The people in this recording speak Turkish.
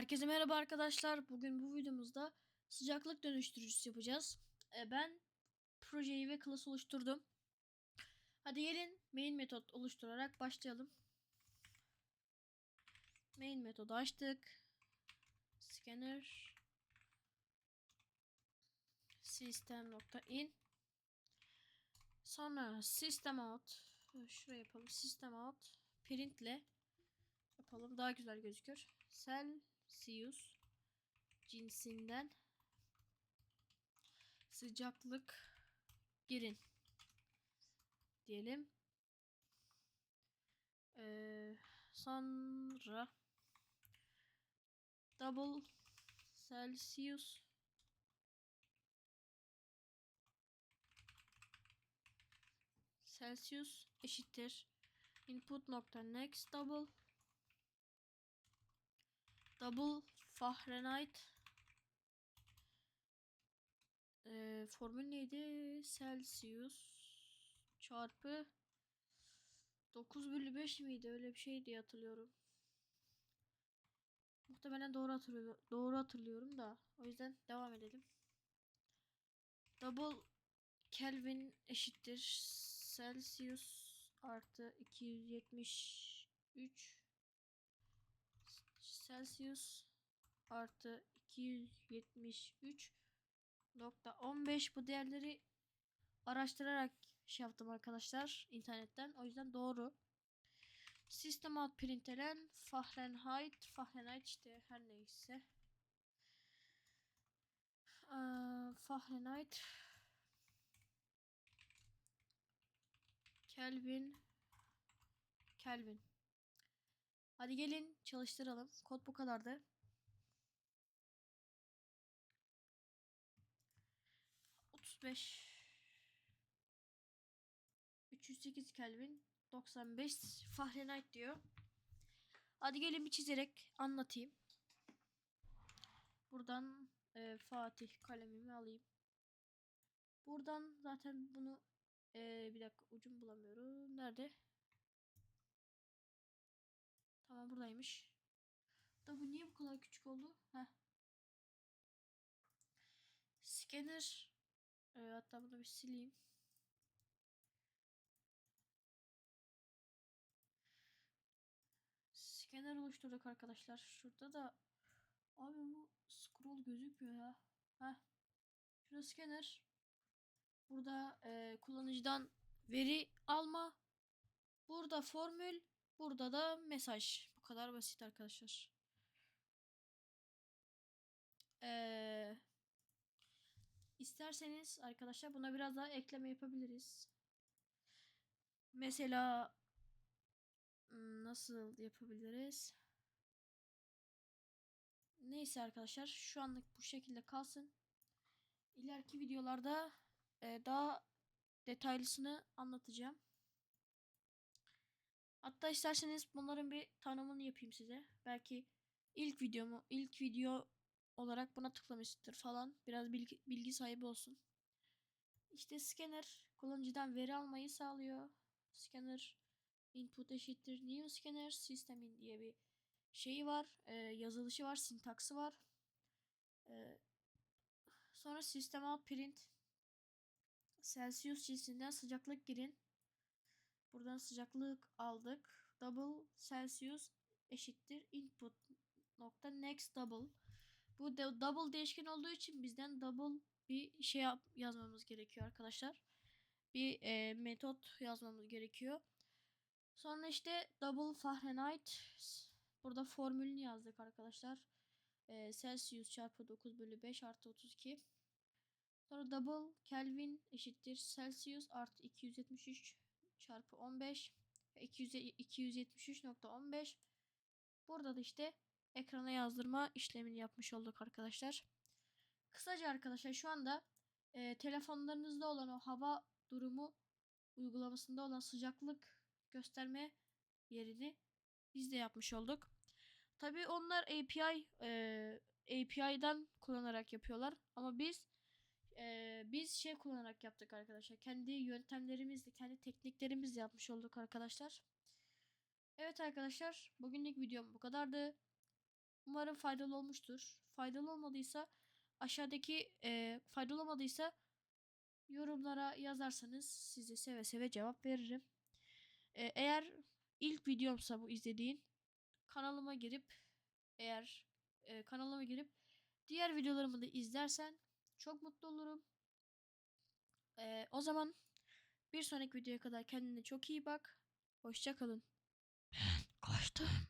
Herkese merhaba arkadaşlar. Bugün bu videomuzda sıcaklık dönüştürücüsü yapacağız. Ee, ben projeyi ve class oluşturdum. Hadi gelin main metot oluşturarak başlayalım. Main metodu açtık. Scanner system.in Sonra system out şuraya yapalım. System out printle yapalım. Daha güzel gözükür. Celsius cinsinden sıcaklık girin diyelim. Ee, sonra double Celsius Celsius eşittir input nokta next double double Fahrenheit ee, formül neydi? Celsius çarpı 9 bölü 5 miydi? Öyle bir şey diye hatırlıyorum. Muhtemelen doğru hatırlıyorum, doğru hatırlıyorum da. O yüzden devam edelim. Double Kelvin eşittir Celsius artı 273 Celsius artı 273 nokta 15 bu değerleri araştırarak şey yaptım arkadaşlar internetten. O yüzden doğru. System out printelen Fahrenheit Fahrenheit işte her neyse. Ee, Fahrenheit. Kelvin. Kelvin Hadi gelin çalıştıralım. Kod bu kadardı. Otuz beş. 308 Kelvin 95 Fahrenheit diyor. Hadi gelin bir çizerek anlatayım. Buradan e, Fatih kalemimi alayım. Buradan zaten bunu e, bir dakika ucum bulamıyorum. Nerede? Tamam buradaymış. Da bu niye bu kadar küçük oldu? Heh. Scanner. Ee, hatta bunu bir sileyim. Scanner oluşturduk arkadaşlar. Şurada da abi bu scroll gözükmüyor ya. Heh. Şurada scanner. Burada e, kullanıcıdan veri alma. Burada formül. Burada da mesaj. Bu kadar basit arkadaşlar. Ee, isterseniz arkadaşlar buna biraz daha ekleme yapabiliriz. Mesela hmm, nasıl yapabiliriz? Neyse arkadaşlar şu anlık bu şekilde kalsın. İleriki videolarda e, daha detaylısını anlatacağım. Hatta isterseniz bunların bir tanımını yapayım size. Belki ilk videomu, ilk video olarak buna tıklamıştır falan. Biraz bilgi, bilgi sahibi olsun. İşte scanner kullanıcıdan veri almayı sağlıyor. Scanner input eşittir new scanner sistemin diye bir şeyi var. E, yazılışı var, sintaksı var. E, sonra system out print Celsius cinsinden sıcaklık girin. Buradan sıcaklık aldık. Double Celsius eşittir input nokta next double. Bu de double değişken olduğu için bizden double bir şey yap yazmamız gerekiyor arkadaşlar. Bir e, metot yazmamız gerekiyor. Sonra işte double Fahrenheit burada formülünü yazdık arkadaşlar. E, Celsius çarpı 9 bölü 5 artı 32. Sonra double Kelvin eşittir Celsius artı 273 çarpı 15 273.15 burada da işte ekrana yazdırma işlemini yapmış olduk arkadaşlar. Kısaca arkadaşlar şu anda e, telefonlarınızda olan o hava durumu uygulamasında olan sıcaklık gösterme yerini biz de yapmış olduk. Tabi onlar API e, API'dan kullanarak yapıyorlar ama biz e, biz şey kullanarak yaptık arkadaşlar. Kendi yöntemlerimizle, kendi tekniklerimizle yapmış olduk arkadaşlar. Evet arkadaşlar, bugünlük videom bu kadardı. Umarım faydalı olmuştur. Faydalı olmadıysa aşağıdaki e, faydalı olmadıysa yorumlara yazarsanız size seve seve cevap veririm. E, eğer ilk videomsa bu izlediğin kanalıma girip eğer e, kanalıma girip diğer videolarımı da izlersen çok mutlu olurum. E, o zaman bir sonraki videoya kadar kendine çok iyi bak. Hoşça kalın. Kaçtım.